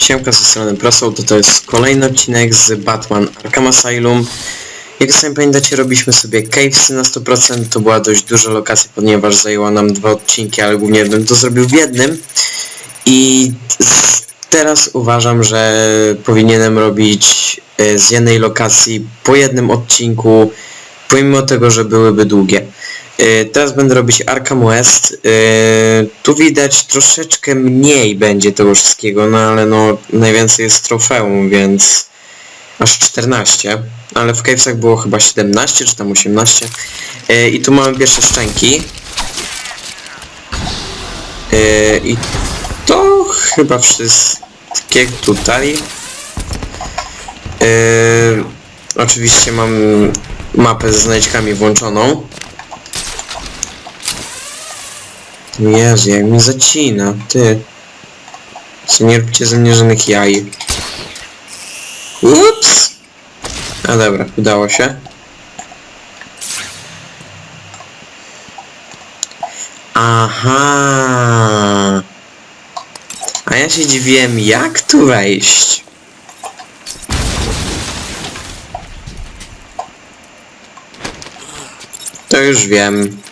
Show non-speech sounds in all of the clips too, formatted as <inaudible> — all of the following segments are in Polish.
Siemka ze strony Prosoł, to to jest kolejny odcinek z Batman Arkham Asylum. Jak sami pamiętacie, robiliśmy sobie cavesy na 100%, to była dość duża lokacja, ponieważ zajęła nam dwa odcinki, ale głównie bym to zrobił w jednym. I teraz uważam, że powinienem robić e, z jednej lokacji po jednym odcinku, pomimo tego, że byłyby długie. E, Teraz będę robić Arkham West. E, Tu widać troszeczkę mniej będzie tego wszystkiego, no ale no najwięcej jest trofeum, więc aż 14. Ale w Cavesach było chyba 17 czy tam 18. E, I tu mamy pierwsze szczęki. I to chyba wszystkie tutaj. Oczywiście mam mapę ze znajdźkami włączoną. Jezu, jak mi zacina, ty. Co nie róbcie ze jaj. Ups! A dobra, udało się. Aha. A ja się dziwiłem, jak tu wejść. To już wiem.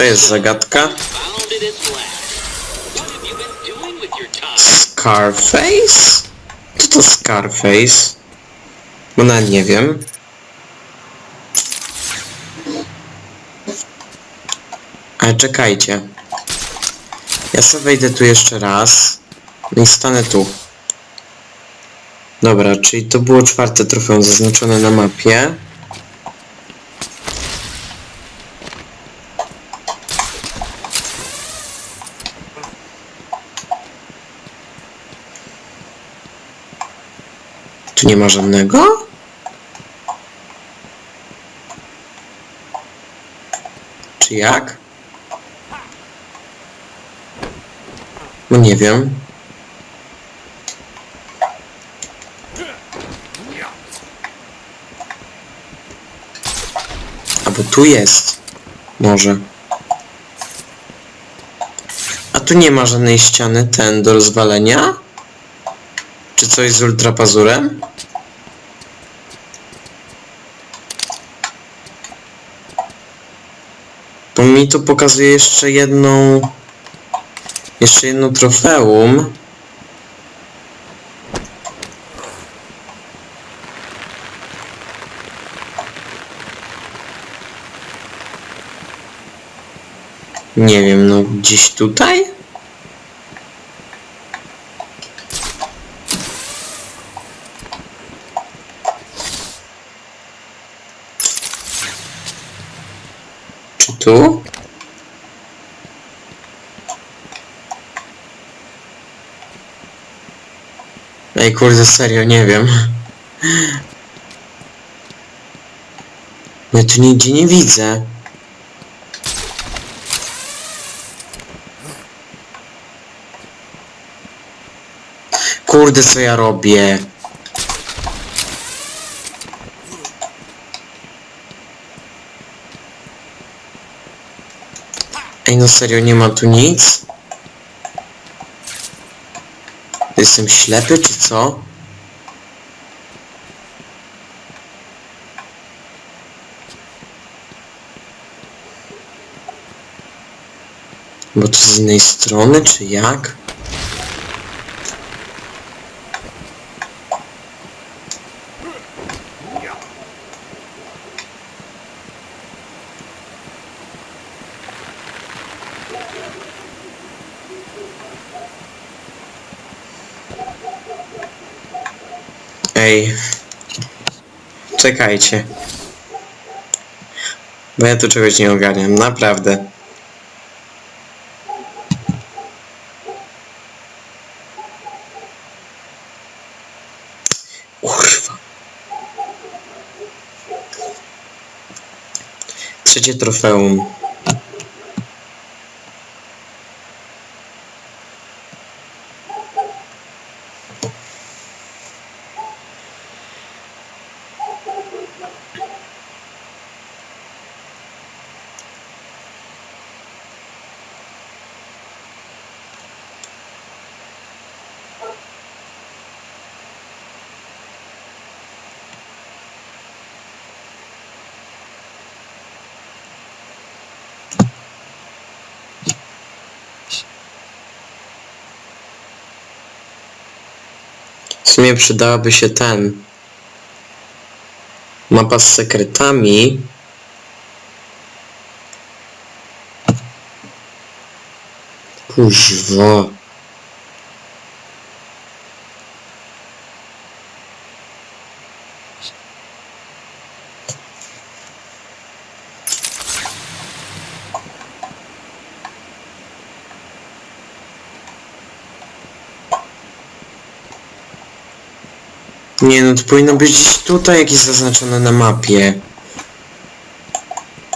To jest zagadka. Scarface? Co to Scarface? Bo nawet nie wiem. Ale czekajcie. Ja sobie wejdę tu jeszcze raz. No i stanę tu. Dobra, czyli to było czwarte trofeum zaznaczone na mapie. Ma żadnego? Czy jak? No nie wiem. A bo tu jest. Może. A tu nie ma żadnej ściany ten do rozwalenia? Czy coś z ultrapazurem? Bo mi to pokazuje jeszcze jedną... Jeszcze jedno trofeum. Nie wiem, no gdzieś tutaj? Czy tu? Ej kurde, serio, nie wiem. Ja tu nigdzie nie widzę. Kurde, co ja robię? Ej, no serio, nie ma tu nic? Jestem ślepy, czy co? Bo to z innej strony, czy jak? Ej. Czekajcie. Bo ja tu czegoś nie ogarniam, naprawdę. Kurwa. Trzecie trofeum. W sumie przydałaby się ten. Mapa z sekretami. Kuźwa. Nie no, to powinno być gdzieś tutaj jakieś zaznaczone na mapie.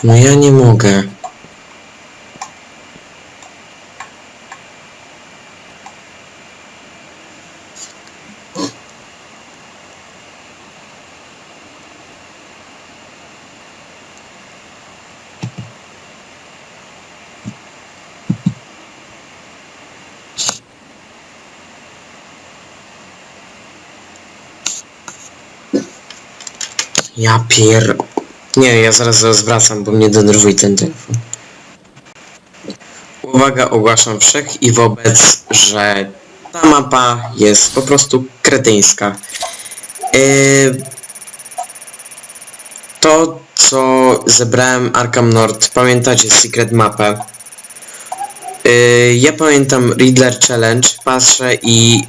No ja nie mogę. Ja pier... Nie, ja zaraz zaraz wracam, bo mnie denerwuje ten telefon. Uwaga, ogłaszam wszech i wobec, że ta mapa jest po prostu kretyńska. Yy, to, co zebrałem Arkham Nord, pamiętacie Secret Mapę? Yy, ja pamiętam Riddler Challenge, patrzę i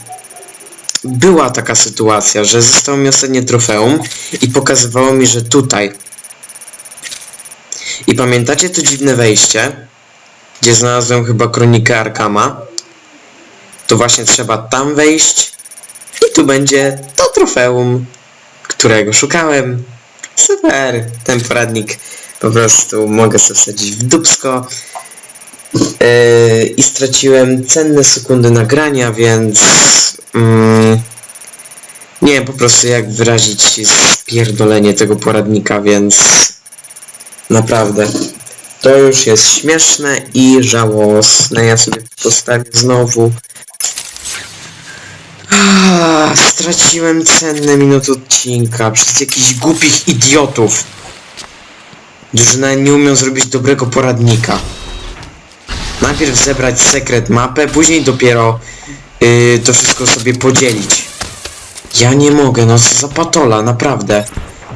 była taka sytuacja, że zostało mi ostatnie trofeum i pokazywało mi, że tutaj. I pamiętacie to dziwne wejście, gdzie znalazłem chyba kronikę Arkama? To właśnie trzeba tam wejść i tu będzie to trofeum, którego szukałem. Super, ten poradnik po prostu mogę sobie w dupsko. Yy, I straciłem cenne sekundy nagrania, więc... Mm, nie wiem po prostu jak wyrazić spierdolenie tego poradnika, więc... Naprawdę. To już jest śmieszne i żałosne. Ja sobie postawię znowu. Ah, straciłem cenne minuty odcinka przez jakichś głupich idiotów. Którzy nie umią zrobić dobrego poradnika. Najpierw zebrać sekret mapę, później dopiero yy, to wszystko sobie podzielić. Ja nie mogę, no co za patola, naprawdę.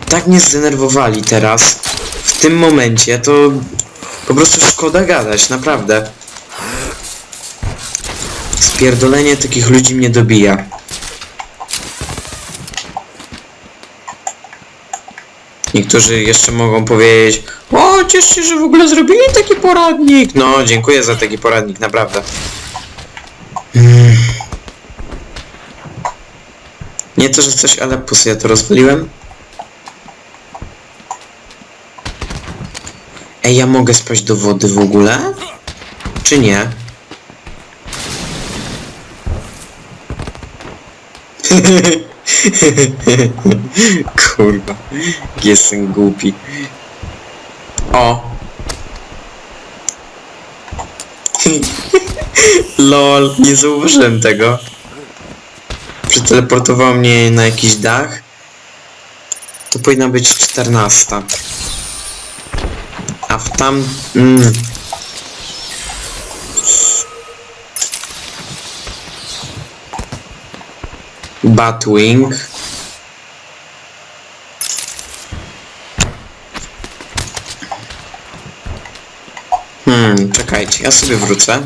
Tak mnie zdenerwowali teraz, w tym momencie, to po prostu szkoda gadać, naprawdę. Spierdolenie takich ludzi mnie dobija. Niektórzy jeszcze mogą powiedzieć O, ciesz się, że w ogóle zrobili taki poradnik. No, dziękuję za taki poradnik, naprawdę. Nie to, że coś, ale pus, ja to rozwaliłem. Ej, ja mogę spaść do wody w ogóle? Czy nie? <laughs> <laughs> Kurwa, jestem głupi. O! <laughs> Lol, nie zauważyłem tego. Przeteleportował mnie na jakiś dach. To powinna być 14. A w tam... Mm. Batwing. Hmm, czekajcie, ja sobie wrócę.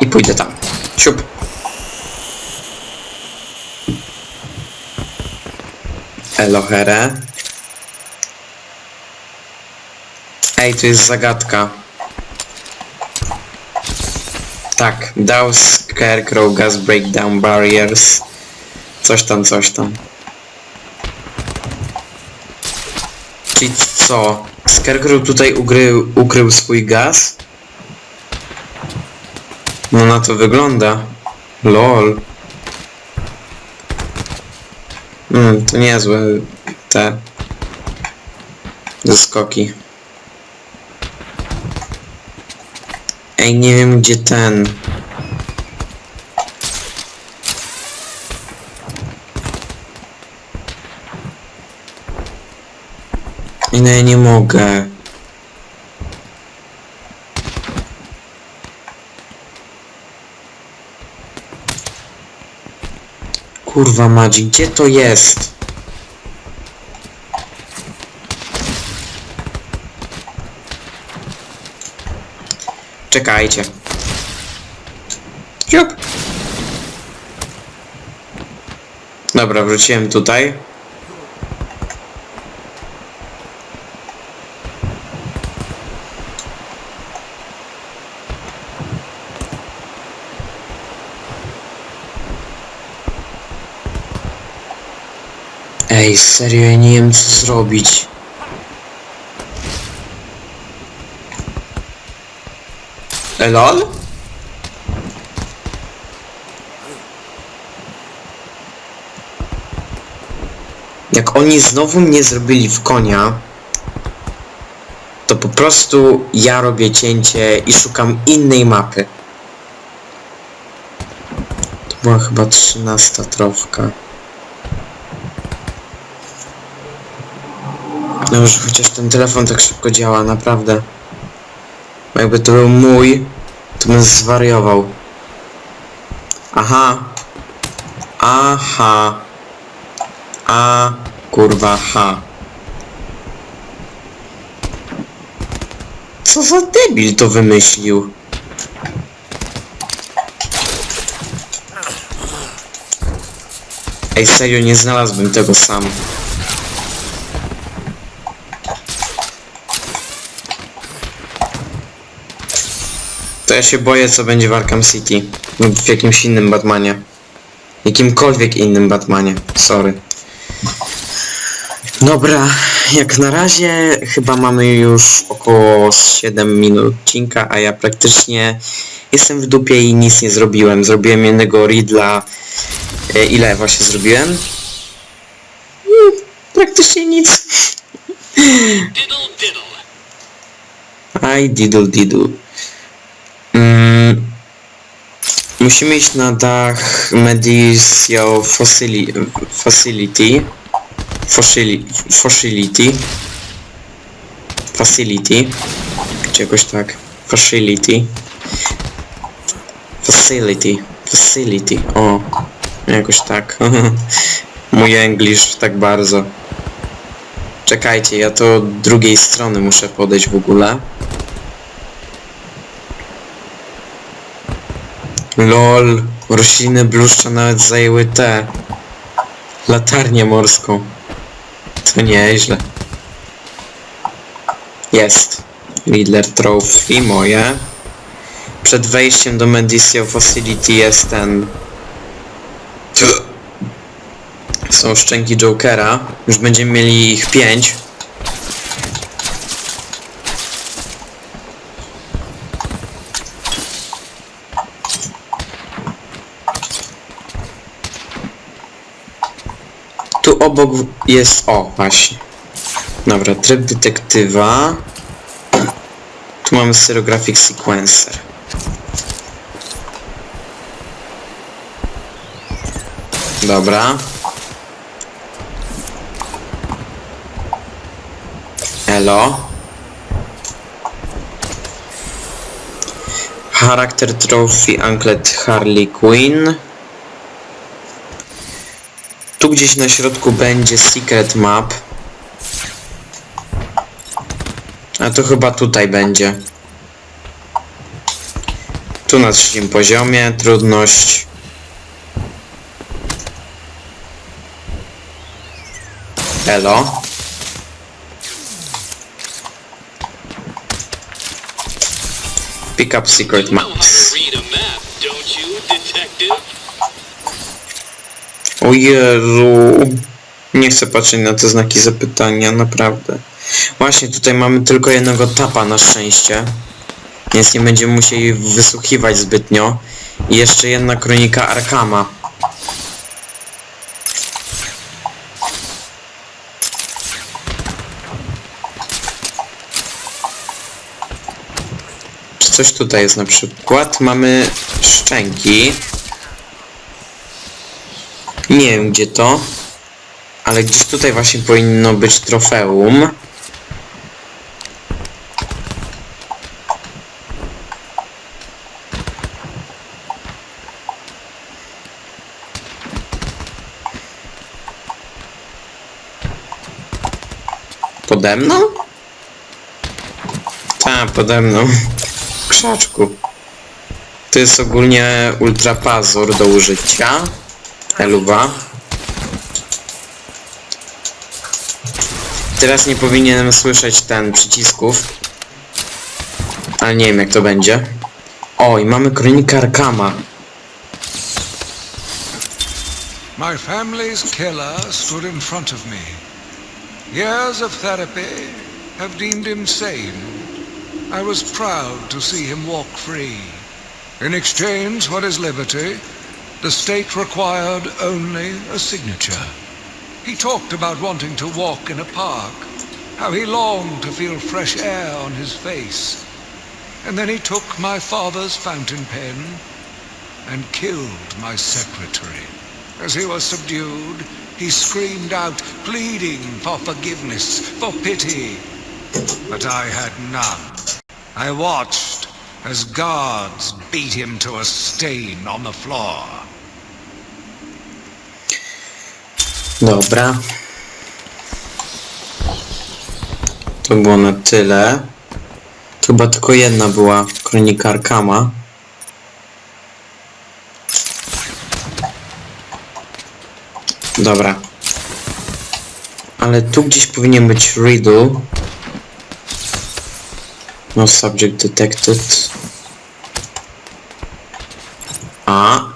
I pójdę tam. Siup. Elohere. Ej, tu jest zagadka. Tak, dał Scarecrow Gas Breakdown Barriers. Coś tam, coś tam. Czyli co? Scarecrow tutaj ukrył, swój gaz? No na to wygląda. LOL. Mm, to niezłe te zeskoki. Ej, nie wiem gdzie ten. I no ja nie mogę. Kurwa Madzi, gdzie to jest? Czekajcie. Ciup. Dobra, wróciłem tutaj. Ej, serio, ja nie wiem co zrobić. Elol? Jak oni znowu mnie zrobili w konia, to po prostu ja robię cięcie i szukam innej mapy. To była chyba trzynasta trofka. No już chociaż ten telefon tak szybko działa, naprawdę. Jakby to był mój, to bym zwariował. Aha. Aha. A kurwa ha. Co za debil to wymyślił? Ej, serio, nie znalazłbym tego sam. Ja się boję, co będzie w Arkham City. Lub w jakimś innym Batmanie. Jakimkolwiek innym Batmanie. Sorry. Dobra, jak na razie chyba mamy już około 7 minut odcinka, a ja praktycznie jestem w dupie i nic nie zrobiłem. Zrobiłem jednego Riddla. E, ile właśnie zrobiłem? Mm, Praktycznie nic. <laughs> Diddle diddle. I diddle diddle. Mm, musimy iść na dach Medicio Facili Facility. Facili facility. Facility. Czy jakoś tak. Facility. Facility. Facility. O. Jakoś tak. <laughs> Mój English tak bardzo. Czekajcie, ja to drugiej strony muszę podejść w ogóle. LOL, rośliny bluszcza nawet zajęły tę latarnię morską. To nieźle. Jest. Riddler Trophy moje. Przed wejściem do Medicio Facility jest ten... Są szczęki Jokera. Już będziemy mieli ich pięć. Tu obok jest... O, właśnie. Dobra, tryb detektywa. Tu mamy Serographic Sequencer. Dobra. Elo. Charakter Trophy Anklet Harley Quinn. Tu gdzieś na środku będzie Secret Map. A to chyba tutaj będzie. Tu na trzecim poziomie, trudność. Elo. Pick up secret maps. O Jezu. Nie chcę patrzeć na te znaki zapytania, naprawdę. Właśnie, tutaj mamy tylko jednego tapa na szczęście. Więc nie będziemy musieli wysłuchiwać zbytnio. I jeszcze jedna kronika Arkama. Czy coś tutaj jest na przykład? Mamy szczęki. Nie wiem gdzie to. Ale gdzieś tutaj właśnie powinno być trofeum. Pode mną? Tak, pode mną. Krzaczku. To jest ogólnie ultrapazor do użycia. Eluwa. Teraz nie powinienem słyszeć ten przycisków. Ale nie wiem jak to będzie. Oj, mamy kronikę Arkama. My family's killer stood in front of me. Years of therapy have deemed him sane. I was proud to see him walk free. In exchange for his liberty, the state required only a signature. He talked about wanting to walk in a park, how he longed to feel fresh air on his face. And then he took my father's fountain pen and killed my secretary. As he was subdued, he screamed out, pleading for forgiveness, for pity. But I had none. I watched as guards beat him to a stain on the floor. Dobra. To było na tyle. Chyba tylko jedna była kronika Arkama. Dobra. Ale tu gdzieś powinien być Riddle. No subject detected. A.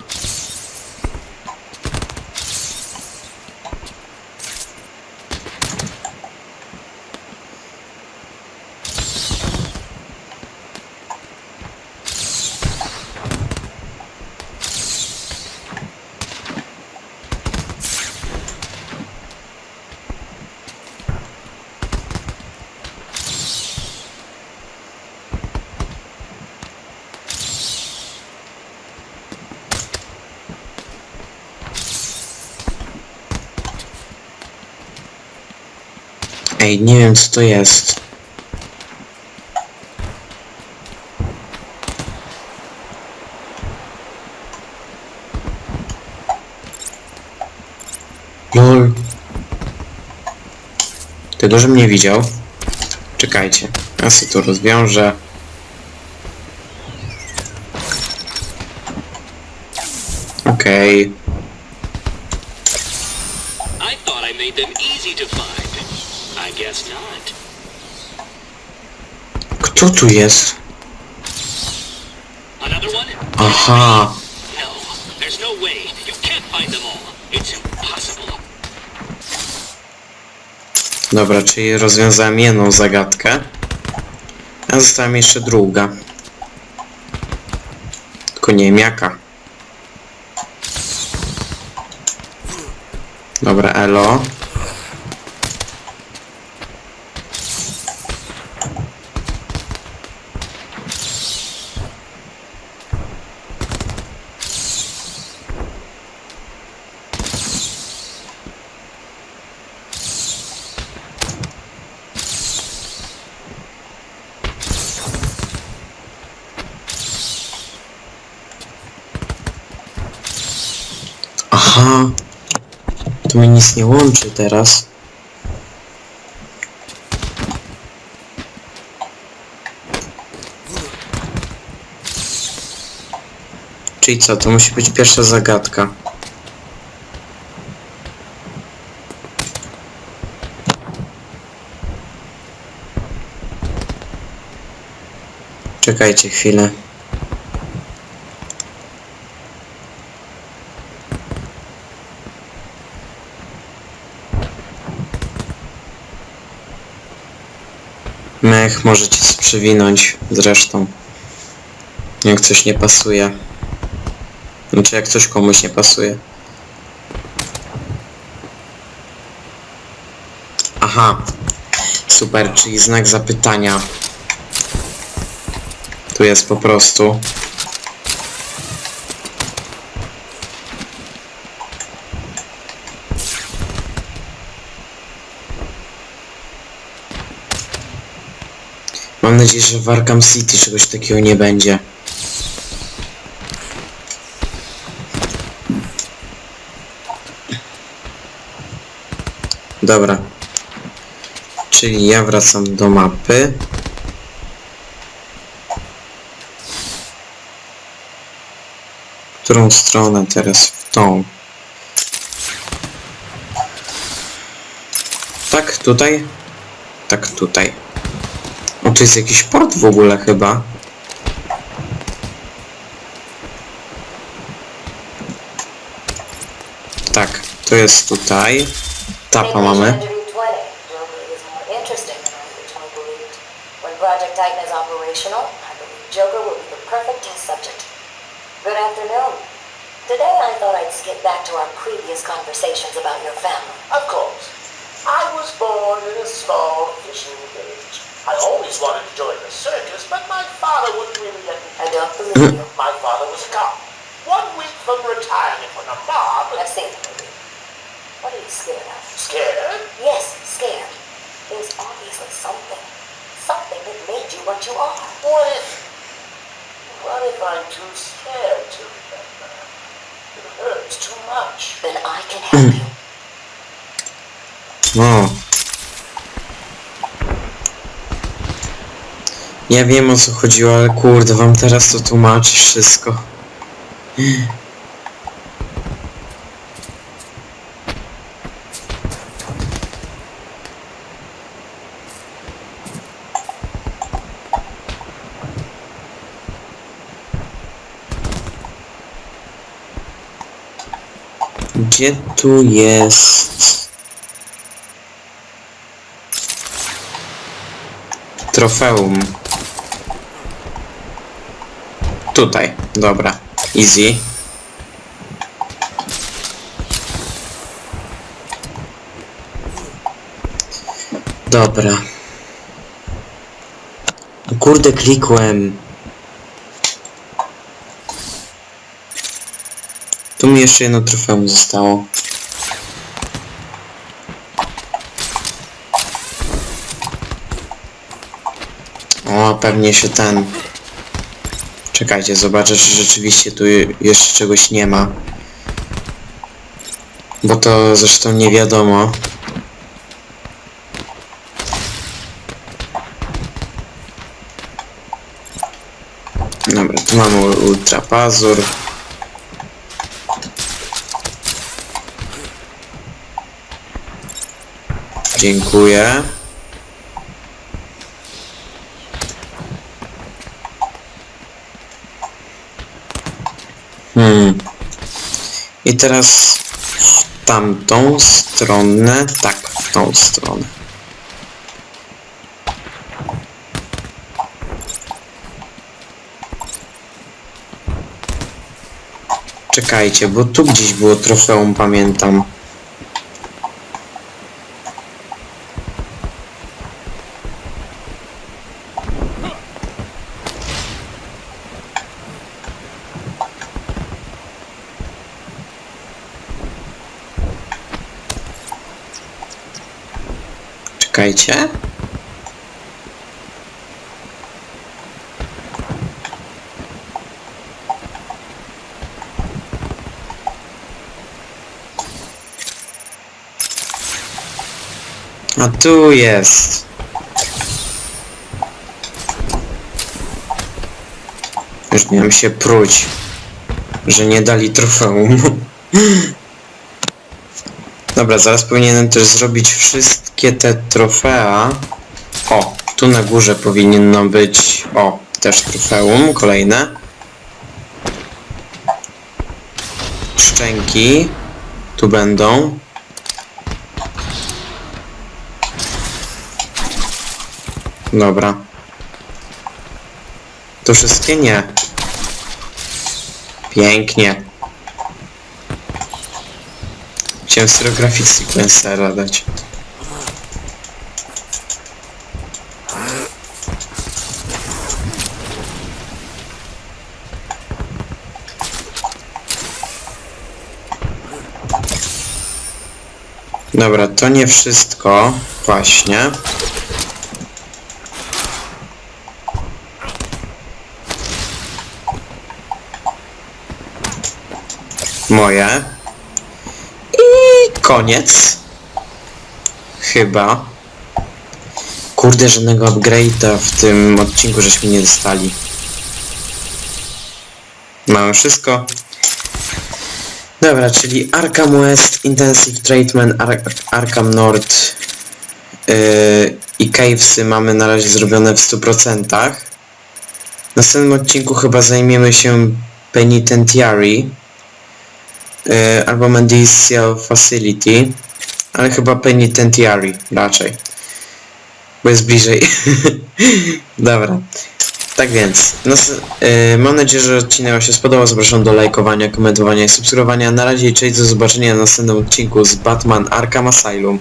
Ej, nie wiem co to jest. LOL. Ty dużo mnie widział? Czekajcie. Ja sobie to rozwiążę. Okej. I them all. It's impossible. Dobra, czyli rozwiązałem jedną zagadkę. A została mi jeszcze druga. Tylko nie wiem jaka. Dobra, elo. Aha. Tu mnie nic nie łączy teraz. Czyli co, to musi być pierwsza zagadka. Czekajcie chwilę. Mech możecie przewinąć zresztą. Jak coś nie pasuje. Znaczy jak coś komuś nie pasuje. Aha. Super, czyli znak zapytania. Tu jest po prostu. Nadzieję, że w Arkham City czegoś takiego nie będzie. Dobra. Czyli ja wracam do mapy. W którą stronę teraz? W tą. Tak, tutaj? Tak, tutaj. Tu jest jakiś port w ogóle chyba. Tak, to jest tutaj. Tapa mamy. Good afternoon. Today I thought I'd skip back to our previous conversations about your family. Of course. I was born in a small fishing village. I always wanted to join the circus, but my father wouldn't really let me. I don't believe. My father was a cop. One week from retirement when the mob, I've seen the movie. What are you scared of? scared. Yes, scared. There's obviously something. Something that made you what you are. What if? What if I'm too scared to remember? It hurts too much. Then I can help hmm. you. O. Ja wiem o co chodziło, ale kurde, wam teraz to tłumaczy wszystko. Gdzie tu jest... Trofeum. Tutaj, dobra. Easy. Dobra. Kurde, klikłem. Tu mi jeszcze jedno trofeum zostało. O, pewnie się ten... Czekajcie, zobaczę, czy rzeczywiście tu je- jeszcze czegoś nie ma. Bo to zresztą nie wiadomo. Dobra, tu mamy Ultra Pazur. Dziękuję. Hmm. I teraz w tamtą stronę, tak, w tą stronę. Czekajcie, bo tu gdzieś było trofeum, pamiętam. Czekajcie. A tu jest. Już miałem się pruć, że nie dali trofeum. <laughs> Dobra, zaraz powinienem też zrobić wszystkie te trofea. O, tu na górze powinno być, o, też trofeum, kolejne. Szczęki. Tu będą. Dobra. To wszystkie nie. Pięknie. Chciałem stereographic sequencera dać. Dobra, to nie wszystko. Właśnie. Moje. I koniec. Chyba. Kurde, żadnego upgrade'a w tym odcinku żeśmy nie dostali. Mamy wszystko. Dobra, czyli Arkham West, Intensive Treatment, Ar Arkham North yy, i Cavesy mamy na razie zrobione w 100%. W następnym odcinku chyba zajmiemy się Penitentiary yy, albo Medical Facility, ale chyba Penitentiary raczej, bo jest bliżej. <laughs> Dobra. Tak więc, yy, mam nadzieję, że odcinek Wam się spodobał. Zapraszam do lajkowania, komentowania i subskrybowania. Na razie i cześć, do zobaczenia na następnym odcinku z Batman Arkham Asylum.